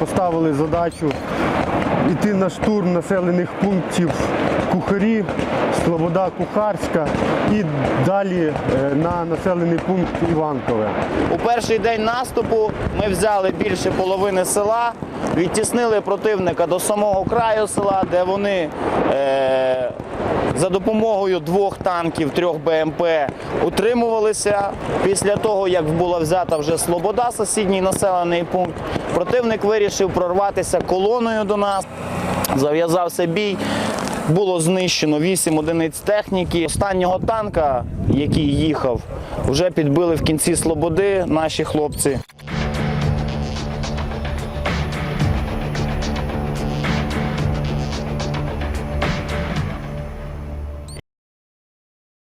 поставили задачу йти на штурм населених пунктів Кухарі, Слобода Кухарська і далі е, на населений пункт Іванкове. У перший день наступу ми взяли більше половини села, відтіснили противника до самого краю села, де вони е, за допомогою двох танків, трьох БМП утримувалися. Після того, як була взята вже Слобода, сусідній населений пункт, противник вирішив прорватися колоною до нас. Зав'язався бій. Було знищено 8 одиниць техніки. Останнього танка, який їхав, вже підбили в кінці Слободи наші хлопці.